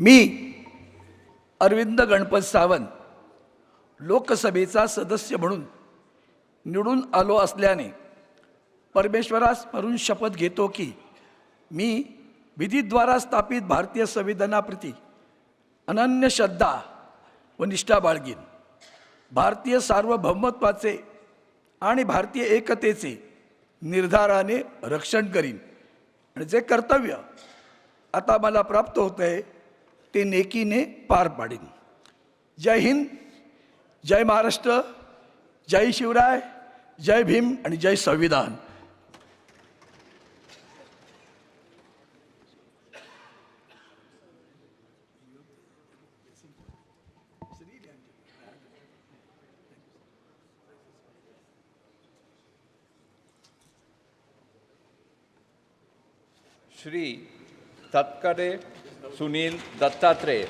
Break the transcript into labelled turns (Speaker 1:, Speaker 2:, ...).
Speaker 1: मी अरविंद गणपत सावंत लोकसभेचा सदस्य म्हणून निवडून आलो असल्याने परमेश्वरास स्मरून शपथ घेतो की मी विधीद्वारा स्थापित भारतीय संविधानाप्रती अनन्य श्रद्धा व निष्ठा बाळगीन. भारतीय सार्वभौमत्वाचे आणि भारतीय एकतेचे निर्धाराने रक्षण करीन. आणि जे कर्तव्य आता मला प्राप्त होतं आहे ते नेकीने पार पाडीन. जय हिंद जय महाराष्ट्र जय शिवराय जय भीम आणि जय संविधान.
Speaker 2: श्री तत्करे सुनील दत्तात्रेय